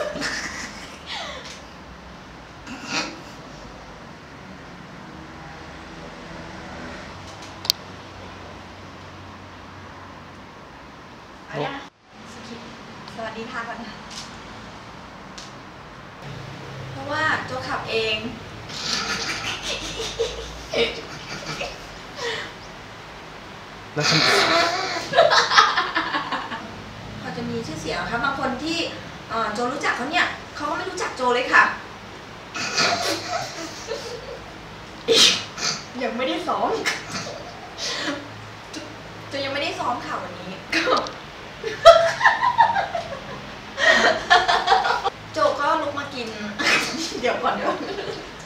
สวัสดีค่ะก่อนเพราะว่าโจขับเองแล้วพอจะมีชื่อเสียงครับคนที่ โจรู้จักเขาเนี่ยเขาก็ไม่รู้จักโจเลยค่ะ ยังไม่ได้ซ้อมโจโจยังไม่ได้ซ้อมค่ะวันนี้ก็โจก็ลุกมากิน เดี๋ยวก่อนเดี๋ยว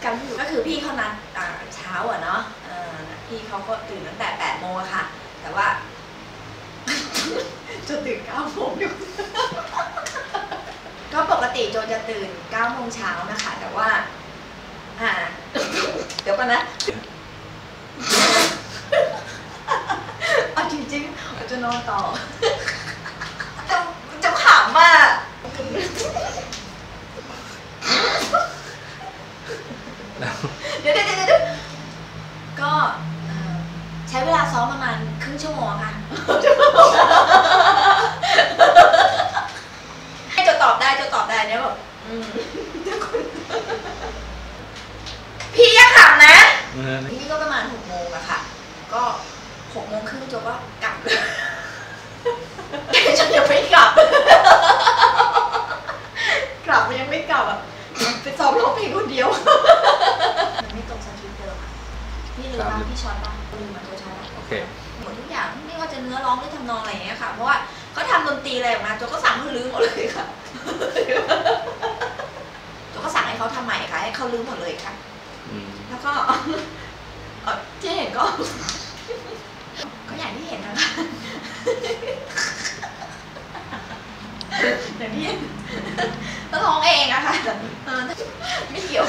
กันอยู่ก็คือพี่เขานัดอ่าเช้าอะเนาะเออพี่เขาก็ตื่นตั้งแต่แปดโมงอะค่ะ แต่ว่าโจตื่นเก้าโมงอยู่ก็ปก ติโจจะตื่นเก้าโมงเช้านะคะ แต่ว่า อ่า เดี๋ยวก่อนนะเอาจริงๆเราจะนอนต่อจะจะขำอะเดี๋ยวเดี๋ยวเดี๋ยวเดี๋ยวก็ใช้เวลาซ้อมประมาณครึ่งชั่วโมงค่ะ ให้จะตอบได้จะตอบได้เนี่ยแบบอืม พี่อยังขำนะเออพี่ก็ประมาณหกโมงอะค่ะ ก็หกโมงครึ่งโจก็กลับเลยฉันยังไม่กลับ กลับมันยังไม่กลับอะไปซ้อมร้องเพลงคนเดียว มันไม่ตรงสคริปต์เดิมอะพี่ลืมบ้างพี่ช็อตบ้างลืมมาตัวช็อตอะโอเคหมดทุกอย่างไม่ว่าจะเนื้อร้องหรือทำนองอะไรอย่างเงี้ยค่ะ เพราะว่าเขาทำดนตรีอะไรออกมาโจ แล้วก็ที่เห็นก็ ก็อย่างที่เห็นนะคะอย่างที่ต้องร้องเองอะค่ะไม่เกี่ยว